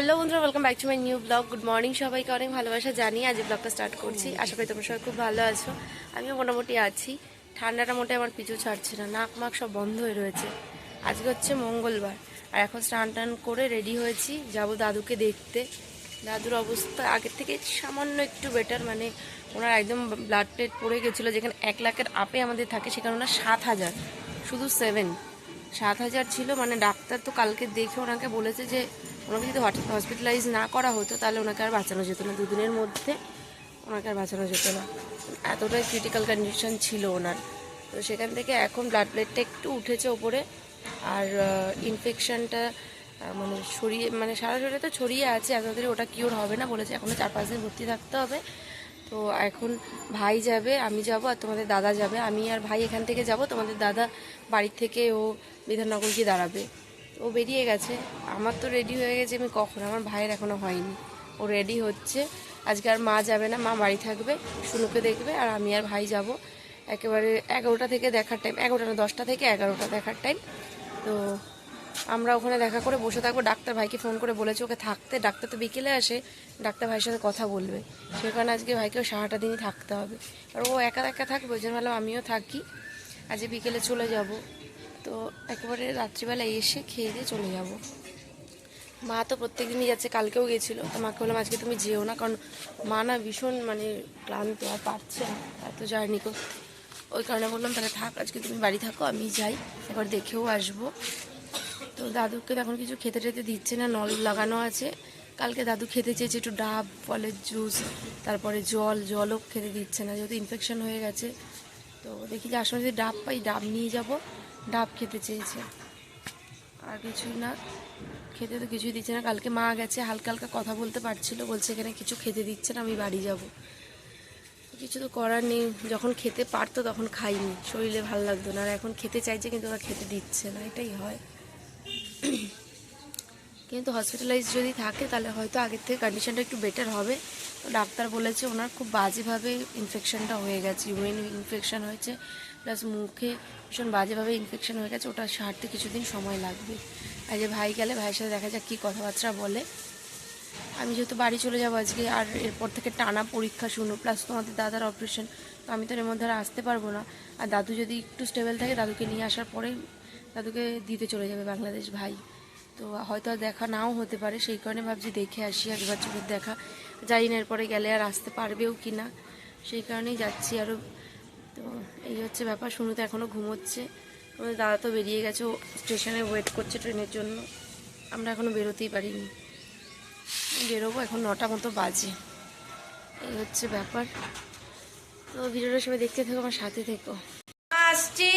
Hello বন্ধুরা welcome back to my new blog good morning সবাইকে, অনেক ভালোবাসা জানি আজ ব্লগটা স্টার্ট করছি। আশা করি তোমরা সবাই খুব ভালো আছো। আমিও মোটামুটি আছি। ঠান্ডাটা মোটে আমার পিছু ছাড়ছে না, নাক মাক সব বন্ধ হয়ে রয়েছে। আজকে হচ্ছে মঙ্গলবার। আর এখন স্নান টান করে রেডি হয়েছি। যাব দাদুকে দেখতে। দাদুর অবস্থা আগের থেকে সামান্য একটু বেটার মানে ওনার একদম ব্লাড টেট পড়ে গেছিল, যেখানে এক লাখের আপে আমাদের থাকে সেখানে ওনার সাত হাজার, শুধু সেভেন সাত হাজার ছিল মানে ডাক্তার তো কালকে দেখে ওনাকে বলেছে যে ওনাকে যদি হসপিটালাইজ না করা হতো, তাহলে ওনাকে আর বাঁচানো যেত না। দুদিনের মধ্যে ওনাকে আর বাঁচানো যেত না। এতটাই ক্রিটিক্যাল কন্ডিশন ছিল ওনার। তো সেখান থেকে এখন ব্লাড প্লেটটা একটু উঠেছে ওপরে। আর ইনফেকশানটা মানে ছড়িয়ে মানে সারা শরীরে তো ছড়িয়ে আছে এত তাড়াতাড়ি ওটা কিওর হবে না বলেছে। এখনও চার পাঁচ দিন ভর্তি থাকতে হবে। তো এখন ভাই যাবে, আমি যাব আর তোমাদের দাদা যাবে। আমি আর ভাই এখান থেকে যাব, তোমাদের দাদা বাড়ির থেকে ও বিধাননগর গিয়ে দাঁড়াবে। ও বেরিয়ে গেছে। আমার তো রেডি হয়ে গেছে, আমি কখন? আমার ভাইয়ের এখনও হয়নি। ও রেডি হচ্ছে। আজকে আর মা যাবে না, মা বাড়ি থাকবে শুনুকে দেখবে, আর আমি আর ভাই যাব। একেবারে এগারোটা থেকে দেখার টাইম এগারোটা না, দশটা থেকে এগারোটা দেখার টাইম তো আমরা ওখানে দেখা করে বসে থাকব। ডাক্তার ভাইকে ফোন করে বলেছে, ওকে থাকতে, ডাক্তার তো বিকেলে আসে, ডাক্তার ভাইয়ের সাথে কথা বলবে। সে কারণে আজকে ভাইকেও সারাটা দিনই থাকতে হবে। আর ও একা একা থাকবে, ওই জন্য ভাবলাম আমিও থাকি। আজকে বিকেলে চলে যাব। তো একেবারে রাত্রিবেলা এসে খেয়ে দিয়ে চলে যাব। মা তো প্রত্যেক দিনই যাচ্ছে, কালকেও গেছিল। তো মাকে বললাম, আজকে তুমি যেও না, কারণ মা না ভীষণ মানে ক্লান্ত আর পারছে না, এত জার্নি করতে ওই কারণে বললাম, তাহলে থাক, আজকে তুমি বাড়ি থাকো, আমি যাই, একবার দেখেও আসব। তো দাদুকে তো এখন কিছু খেতে টেতে দিচ্ছে না, নল লাগানো আছে। কালকে দাদু খেতে চেয়েছে একটু ডাব, ফলের জুস, তারপরে জল, জলও খেতে দিচ্ছে না, যেহেতু ইনফেকশন হয়ে গেছে। তো দেখি যে আসলে যদি ডাব পাই, ডাব নিয়ে যাব। ডাব খেতে চেয়েছে। আর কিছুই না, খেতে তো কিছুই দিচ্ছে না। কালকে মা গেছে, হালকা হালকা কথা বলতে পারছিল, বলছে এখানে কিছু খেতে দিচ্ছে না, আমি বাড়ি যাব। কিছু তো করার নেই, যখন খেতে পারতো তখন খাইনি, শরীরে ভালো লাগতো না। আর এখন খেতে চাইছে কিন্তু ওরা খেতে দিচ্ছে না, এটাই হয়। কিন্তু হসপিটালাইজ যদি থাকে তাহলে হয়তো আগের থেকে কন্ডিশনটা একটু বেটার হবে। তো ডাক্তার বলেছে ওনার খুব বাজেভাবে ইনফেকশনটা হয়ে গেছে ইউরিন ইনফেকশন হয়েছে প্লাস মুখে ভীষণ বাজেভাবে ইনফেকশন হয়ে গেছে, ওটা সারতে কিছুদিন সময় লাগবে। আর যে ভাই গেলে, ভাইয়ের সাথে দেখা যাক কী কথাবার্তা বলে। আমি যেহেতু বাড়ি চলে যাব আজকে, আর এরপর থেকে টানা পরীক্ষা শুনো প্লাস তোমাদের দাদার অপারেশন তো আমি তো এর মধ্যে আর আসতে পারব না। আর দাদু যদি একটু স্টেবল থাকে, দাদুকে নিয়ে আসার পরে দাদুকে দিতে চলে যাবে বাংলাদেশ ভাই। তো হয়তো দেখা নাও হতে পারে, সেই কারণে ভাবছি দেখে আসি একবার চোখের দেখা। যাই না এরপরে গেলে আর আসতে পারবেও কি না। সেই কারণেই যাচ্ছি আরও তো এই হচ্ছে ব্যাপার শুনুতে এখনও ঘুমোচ্ছে। আমাদের দাদা তো বেরিয়ে গেছে স্টেশনে ওয়েট করছে ট্রেনের জন্য। আমরা এখনও বেরোতেই পারিনি। বেরোবো এখন নটা মতো বাজে। এই হচ্ছে ব্যাপার। তো ভিডিওটা সবাই দেখতে থেকো, আমার সাথে থেকো। আসছি।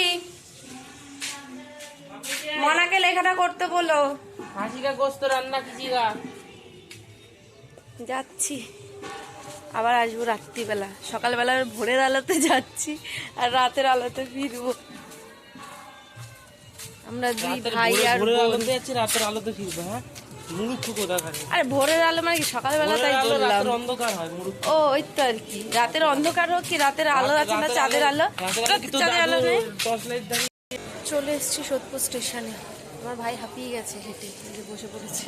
মনাকে লেখাটা করতে বলো। হাসিকা গোস্ত রান্না খিচিগা যাচ্ছি। আবার আসব রাত্রিবেলা। সকালবেলা ভোরের আলোতে যাচ্ছি আর রাতের আলোতে ফিরবো। আমরা দুই ভাই আর ভোরের আলোতে যাচ্ছে রাতের আলোতে ফিরবো হ্যাঁ? আরে ভোরের আলো মানে কি? সকালবেলা তাই বললাম। ও ওই তো আর কি। রাতের অন্ধকার হোক কি রাতের আলো আছে না চাঁদের আলো চাঁদের আলো নেই? চলে এসেছি সোদপুর স্টেশনে। আমার ভাই হাঁপিয়ে গেছে হেঁটে যে বসে পড়েছে।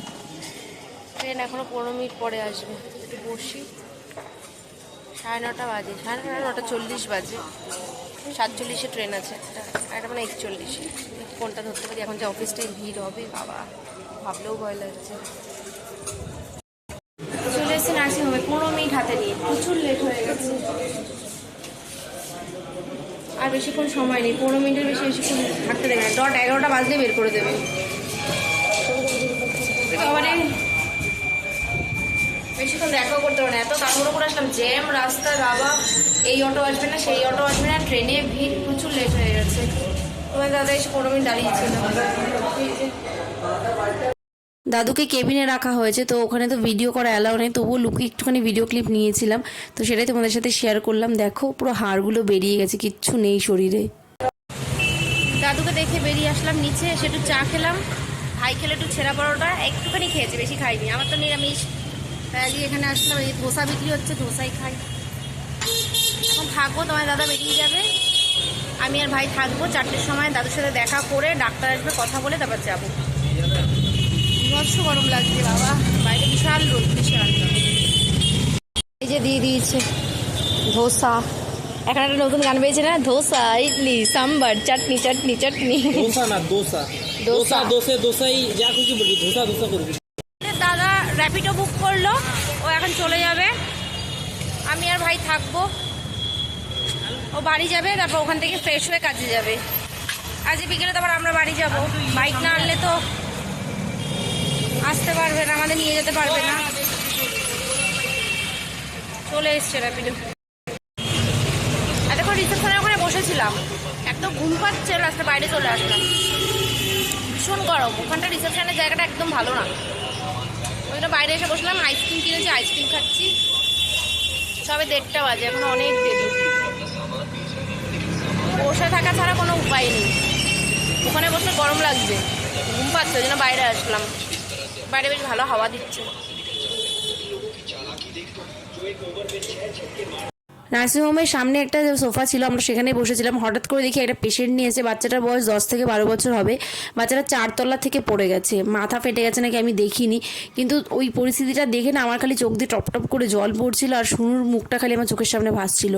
ট্রেন এখনও পনেরো মিনিট পরে আসবে। একটু বসি। সাড়ে নটা বাজে। সাড়ে নটা নটা চল্লিশ বাজে। সাতচল্লিশে ট্রেন আছে। একটা একটা মানে একচল্লিশে। কোনটা ধরতে পারি। এখন যে অফিসটাই ভিড় হবে, বাবা, ভাবলেও ভয় লাগছে। চলে নার্সিং হোমে পনেরো মিনিট হাতে নিয়ে। প্রচুর লেট হয়ে গেছে। আর বেশিক্ষণ সময় নেই, পনেরো মিনিটের বেশি বেশিক্ষণ থাকতে দেবে না। ডট এগারোটা বাজলে বের করে দেবে। বেশিক্ষণ দেখাও করতে পারে না, এত তাড়াহুড়ো করে আসলাম। জ্যাম, রাস্তা, বাবা, এই অটো আসবে না, সেই অটো আসবে না, ট্রেনে ভিড়, প্রচুর লেট হয়ে গেছে। তোমার দাদা এসে পনেরো মিনিট দাঁড়িয়েছিল দাদুকে কেবিনে রাখা হয়েছে, তো ওখানে তো ভিডিও করা অ্যালাউ নেই, তবুও লুকে একটুখানি ভিডিও ক্লিপ নিয়েছিলাম। তো সেটাই তোমাদের সাথে শেয়ার করলাম। দেখো, পুরো হাড়গুলো বেরিয়ে গেছে, কিচ্ছু নেই শরীরে। দাদুকে দেখে বেরিয়ে আসলাম, নিচে এসে একটু চা খেলাম। ভাই খেলে একটু ছেঁড়া পরোটা, একটুখানি খেয়েছে, বেশি খাইনি। আমার তো নিরামিষ। তাই আজকে এখানে আসলাম, এই ধোসা বিক্রি হচ্ছে, ধোসাই খাই। এখন থাকব, তোমার দাদা বেরিয়ে যাবে। আমি আর ভাই থাকব চারটের সময়, দাদুর সাথে দেখা করে, ডাক্তার আসবে, কথা বলে তারপর যাব। বর্ষ গরম লাগছে বাবা। বাইরে বিশাল রোদ বিশাল। এই যে দিয়ে দিয়েছে ধোসা। এখন একটা নতুন গান পেয়েছে না? ধোসা ইডলি সাম্বার চাটনি চাটনি চাটনি। ধোসা না ধোসা। দোসা দোসে দোসাই যা খুশি বলবি ধোসা ধোসা করবি। দাদা র্যাপিডো বুক করল ও এখন চলে যাবে। আমি আর ভাই থাকব। ও বাড়ি যাবে তারপর ওখান থেকে ফ্রেশ হয়ে কাজে যাবে। আজ বিকেলে তারপর আমরা বাড়ি যাব। বাইক না আনলে তো আসতে পারবে না, আমাদের নিয়ে যেতে পারবে না। চলে এসছে র্যাপিডো এতক্ষণ রিসেপশনের ওখানে বসেছিলাম। একদম ঘুম পাচ্ছে রাস্তা বাইরে চলে আসলাম। ভীষণ গরম। ওখানটা রিসেপশনের জায়গাটা একদম ভালো না। ওই বাইরে এসে বসলাম আইসক্রিম কিনেছি আইসক্রিম খাচ্ছি। সবে দেড়টা বাজে, এখন অনেক দেরি। বসে থাকা ছাড়া কোনো উপায় নেই। ওখানে বসে গরম লাগছে। ঘুম পাচ্ছে, ওই জন্য বাইরে আসলাম। বাইরে বেশ ভালো হাওয়া দিচ্ছে। নার্সিংহোমের সামনে একটা সোফা ছিল, আমরা সেখানে বসেছিলাম। হঠাৎ করে দেখি একটা পেশেন্ট নিয়ে এসে বাচ্চাটার বয়স দশ থেকে বারো বছর হবে। বাচ্চাটা চারতলা থেকে পড়ে গেছে। মাথা ফেটে গেছে নাকি আমি দেখিনি। কিন্তু ওই পরিস্থিতিটা দেখে না, আমার খালি চোখ দিয়ে টপ টপ করে জল পড়ছিল আর শুনুর মুখটা খালি আমার চোখের সামনে ভাসছিল।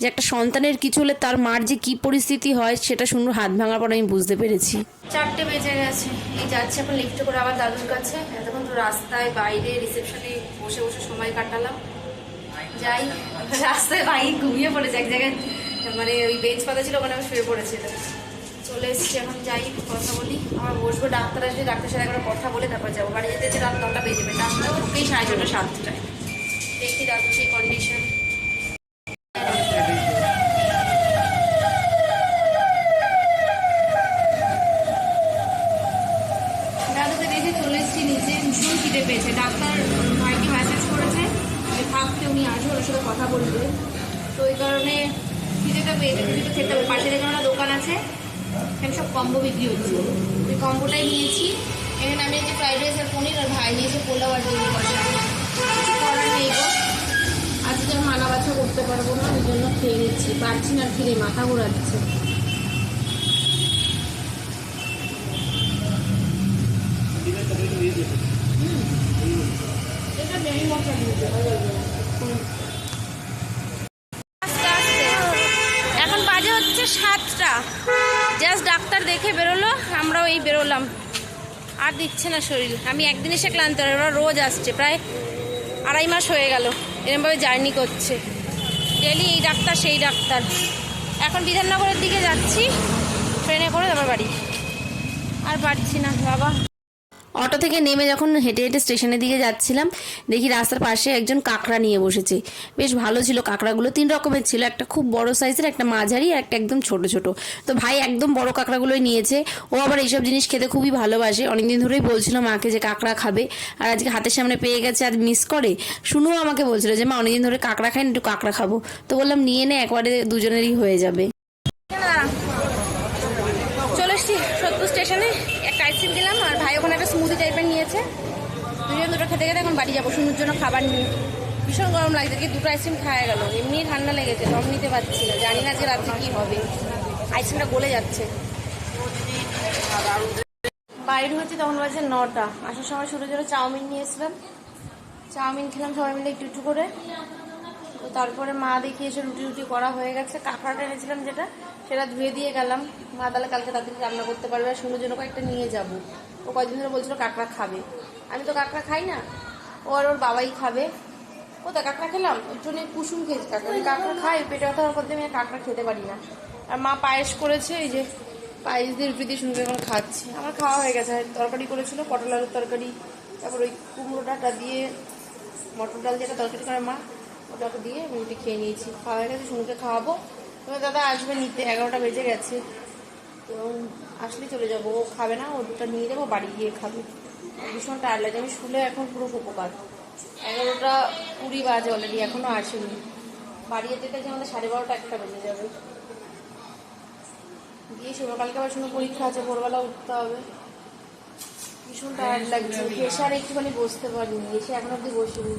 যে একটা সন্তানের কিছু হলে তার মার যে কী পরিস্থিতি হয়, সেটা শুনুর হাত ভাঙার পর আমি বুঝতে পেরেছি। চারটে বেজে গেছে। এই যাচ্ছে এখন লিফটে করে আবার দাদুর কাছে। এতক্ষণ তো রাস্তায়, বাইরে রিসেপশনে বসে বসে সময় কাটালাম। যাই, রাস্তায় বাইক ঘুমিয়ে পড়েছে, এক জায়গায় মানে ওই বেঞ্চ পাতা ছিল, ওখানে আমি শুয়ে পড়েছিল চলে এসেছি, এখন যাই, কথা বলি। আমার বসবো ডাক্তার আসবে ডাক্তার সাথে একবার কথা বলে তারপর যাব। বাড়ি যেতে যে রাত নটা বেজে যাবে। ডাক্তার ওকেই সাড়ে ছটা, সাতটায়। দেখি দাদু সেই কন্ডিশন দাদুকে দেখে চলে এসেছি নিচে ভীষণ খিদে পেয়েছে ডাক্তার ভাইকে মেসেজ করেছে যে থাকতে উনি আসবে ওর সাথে কথা বলবে তো ওই কারণে খিদেটা পেয়েছে কিছু তো খেতে হবে পাশে দেখে একটা দোকান আছে। এখানে সব কম্বো বিক্রি হচ্ছে। ওই কম্বোটাই নিয়েছি। এখানে আমি হচ্ছে ফ্রাইড রাইস আর পনির আর ভাই নিয়েছে পোলাও আর ডিম আজকে মানা বাছা করতে পারব না, ওই জন্য খেয়ে নিচ্ছি। পারছি না খিদে মাথা ঘোরাচ্ছে। এটা বেরি মশলা দিয়েছে ভালো লাগবে না। আস্তে আস্তে। এখন বাজে হচ্ছে সাতটা জাস্ট ডাক্তার দেখে বেরোলো, আমরাও এই বেরোলাম। আর দিচ্ছে না শরীর। আমি একদিন এসে ক্লান্ত ওরা রোজ আসছে, প্রায় আড়াই মাস হয়ে গেল। এরমভাবে জার্নি করছে। ডেলি এই ডাক্তার, সেই ডাক্তার। এখন বিধাননগরের দিকে যাচ্ছি, ট্রেনে করে তারপর বাড়ি। আর পারছি না, বাবা। অটো থেকে নেমে যখন হেঁটে হেঁটে স্টেশনের দিকে যাচ্ছিলাম, দেখি রাস্তার পাশে একজন কাঁকড়া নিয়ে বসেছে। বেশ ভালো ছিল কাঁকড়াগুলো, তিন রকমের ছিল, একটা খুব বড় সাইজের, একটা মাঝারি আর একটা একদম ছোট ছোট। তো ভাই একদম বড় কাঁকড়াগুলোই নিয়েছে। ও আবার এইসব জিনিস খেতে খুবই ভালোবাসে। অনেকদিন ধরেই বলছিল মাকে যে কাঁকড়া খাবে, আর আজকে হাতের সামনে পেয়ে গেছে আর মিস করে। শুনুও আমাকে বলছিল যে, মা, অনেকদিন ধরে কাঁকড়া খাই একটু কাঁকড়া খাব। তো বললাম, নিয়ে নে, একবারে দুজনেরই হয়ে যাবে চলে এসছি সত্যি স্টেশনে একটা আইসক্রিম দিলাম আর ভাই ওখানে একটা স্মুদি টাইপের নিয়েছে দুজন দুটো খেতে খেতে এখন বাড়ি যাব, শুনুর জন্য খাবার নিয়ে ভীষণ গরম লাগছে কি দুটো আইসক্রিম খাওয়া গেল। এমনি ঠান্ডা লেগেছে, দম নিতে পারছি না, জানি না যে রাত্রে কি হবে। আইসক্রিমটা গলে যাচ্ছে। বাইরে হচ্ছে তখন বাজে নটা। আসার সময় শুরু জন্য চাউমিন নিয়ে এসলাম চাউমিন খেলাম সবাই মিলে একটু একটু করে। তো তারপরে মা দেখি এসে রুটি রুটি করা হয়ে গেছে। কাঁকড়াটা এনেছিলাম যেটা, সেটা ধুয়ে দিয়ে গেলাম। মা তাহলে কালকে তাড়াতাড়ি রান্না করতে পারবে আর সুন্দর জন্য কয়েকটা নিয়ে যাব। ও কয়েকদিন ধরে বলছিল কাঁকড়া খাবে। আমি তো কাঁকড়া খাই না। ও আর ওর বাবাই খাবে। ও তো কাঁকড়া খেলাম? ওর জন্য কুসুম খেয়েছি কাঁকড়া। কাঁকড়া খাই পেটে ব্যথা হওয়ার পর আমি কাঁকড়া খেতে পারি না। আর মা পায়েস করেছে, এই যে পায়েস দিয়ে রুটি দিয়ে শুনতে এখন খাচ্ছি। আমার খাওয়া হয়ে গেছে। তরকারি করেছিল, পটল আলুর তরকারি, তারপর ওই কুমড়ো ডাঁটা দিয়ে মটর ডাল যেটা তরকারি করে মা ওটাকে দিয়ে আমি রুটি খেয়ে নিয়েছি। খাওয়া হয়ে গেছে শুনুকে খাওয়াবো। তবে দাদা আসবে নিতে এগারোটা বেজে গেছে। তো আসলে চলে যাব। ও খাবে না ওটা নিয়ে যাব বাড়ি গিয়ে খাবে। ভীষণ টায়ার লাগে। আমি শুলে এখন পুরো উপকার। এগারোটা কুড়ি বাজে অলরেডি এখনও আসেনি। বাড়ি যেতে যেতে আমাদের সাড়ে বারোটা একটা বেজে যাবে। গিয়ে শুনো কালকে আবার শুনো পরীক্ষা আছে ভোরবেলা উঠতে হবে। ভীষণ টায়ার্ড লাগছে। এসে আর একটুখানি বসতে পারিনি। এসে এখন অব্দি বসিনি।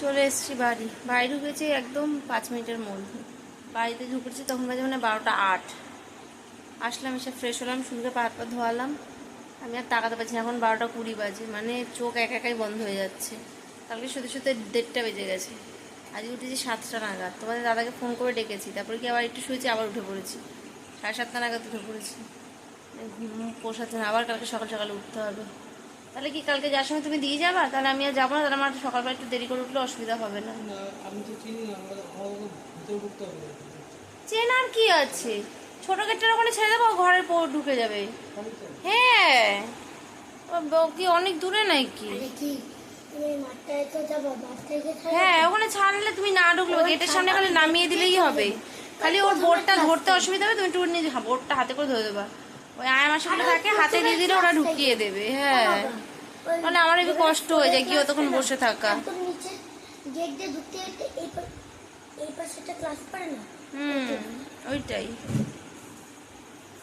চলে এসেছি বাড়ি। বাড়ি ঢুকেছি একদম পাঁচ মিনিটের মধ্যে। বাড়িতে ঢুকেছি তখন বাজে মানে বারোটা আট। আসলাম, এসে ফ্রেশ হলাম সুন্দর পা পা ধোয়ালাম। আমি আর তাকাতে পারছি না, এখন বারোটা কুড়ি বাজে। মানে চোখ এক একাই বন্ধ হয়ে যাচ্ছে। কালকে শুধু শুধু দেড়টা বেজে গেছে। আজকে উঠেছি সাতটা নাগাদ। তোমাদের দাদাকে ফোন করে ডেকেছি তারপরে কি আবার একটু শুয়েছি আবার উঠে পড়েছি। সাড়ে সাতটা নাগাদ উঠে পড়েছি। মানে ঘুম পোষাচ্ছে না আবার কালকে সকাল সকালে উঠতে হবে। তাহলে কি কালকে যার সময় তুমি দিয়ে যাবা? তাহলে আমি আর যাব না তাহলে আমার সকালবেলা একটু দেরি করে উঠলে অসুবিধা হবে না। আমি তো চিনি হবে। চেনার কি আছে? ছোট গেটটার ওখানে ছেড়ে দেবো ঘরের পর ঢুকে যাবে। হ্যাঁ। কি অনেক দূরে নাকি? হ্যাঁ ওখানে ছাড়লে তুমি না ঢুকলে গেটের সামনে খালি নামিয়ে দিলেই হবে। খালি ওর বোর্ডটা ধরতে অসুবিধা হবে তুমি একটু নিয়ে বোর্ডটা হাতে করে ধরে দেবা ওই আয় মাসগুলো থাকে হাতে দিয়ে দিলে ওরা ঢুকিয়ে দেবে হ্যাঁ। মানে আমার একটু কষ্ট হয়ে যায় কি অতক্ষণ বসে থাকা গেট দিয়ে ঢুকতে এই পাশেটা ক্লাস পড়ে না? হুম ওইটাই।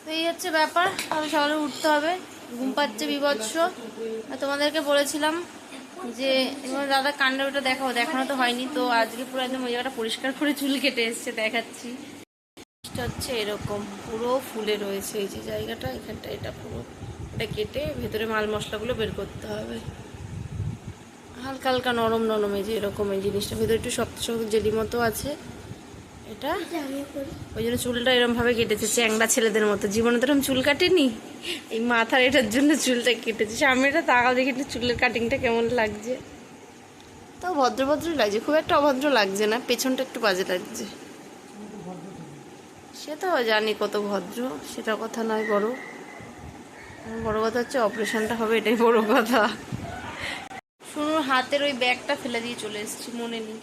তো এই হচ্ছে ব্যাপার তাহলে সকালে উঠতে হবে ঘুম পাচ্ছে বিভৎস। তোমাদেরকে বলেছিলাম যে, এবার দাদা কান্ডে দেখাও, দেখানো তো হয়নি, তো আজকে পুরো একদম ওই জায়গাটা পরিষ্কার করে চুল কেটে এসছে, দেখাচ্ছি। হচ্ছে এরকম, পুরো ফুলে রয়েছে, এই যে জায়গাটা, এখানটা, এটা পুরো। এটা কেটে ভেতরে মাল মশলাগুলো বের করতে হবে। হালকা হালকা নরম নরম এই যে এরকম এই জিনিসটা, ভেতরে একটু শক্ত শক্ত জেলি মতো আছে। এটা? ওই জন্য চুলটা এরকম ভাবে কেটেছে চ্যাংড়া ছেলেদের মতো। জীবনে তো এরকম চুল কাটেনি? এই মাথার এটার জন্য চুলটা কেটেছে। সামনে এটা তাকাও দেখি একটু চুলের কাটিংটা কেমন লাগছে। তো ভদ্র ভদ্রই লাগছে খুব একটা অভদ্র লাগছে না পেছনটা একটু বাজে লাগছে। সে তো জানি কত ভদ্র সেটা কথা নয় বড়। বড় কথা হচ্ছে অপারেশনটা হবে এটাই বড় কথা। শুনুন হাতের ওই ব্যাগটা ফেলে দিয়ে চলে এসেছি মনে নেই।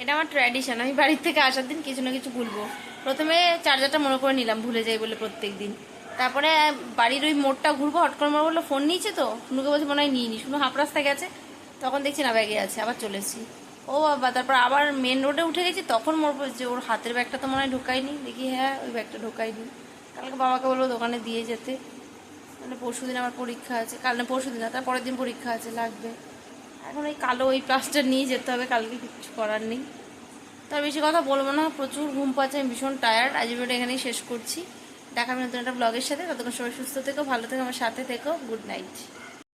এটা আমার ট্র্যাডিশন আমি বাড়ির থেকে আসার দিন কিছু না কিছু ভুলবো। প্রথমে চার্জারটা মনে করে নিলাম, ভুলে যাই বলে প্রত্যেক দিন। তারপরে বাড়ির ওই মোড়টা ঘুরবো হট করে বলল, ফোন নিয়েছে তো? শুনুকে বলছে, মনে হয় নিয়ে নি শুনু হাফ রাস্তা গেছে, তখন দেখছি না ব্যাগে আছে, আবার চলে এসেছি। ও বাবা, তারপর আবার মেন রোডে উঠে গেছি, তখন মনে পড়ছে ওর হাতের ব্যাগটা তো মনে হয় ঢোকায়নি। দেখি হ্যাঁ ওই ব্যাগটা ঢোকায়নি। কালকে বাবাকে বলব দোকানে দিয়ে যেতে। মানে পরশু দিন আমার পরীক্ষা আছে, কাল না পরশু দিন না, তার পরের দিন পরীক্ষা আছে, লাগবে। এখন ওই কালো ওই প্লাস্টার নিয়ে যেতে হবে, কালকে কিছু করার নেই। তার বেশি কথা বলব না, প্রচুর ঘুম পাচ্ছে, আমি ভীষণ টায়ার্ড আজ ভিডিওটা এখানেই শেষ করছি। দেখা হবে নতুন একটা ব্লগের সাথে। ততক্ষণ সবাই সুস্থ থেকো, ভালো থেকো, আমার সাথে থেকো। Good night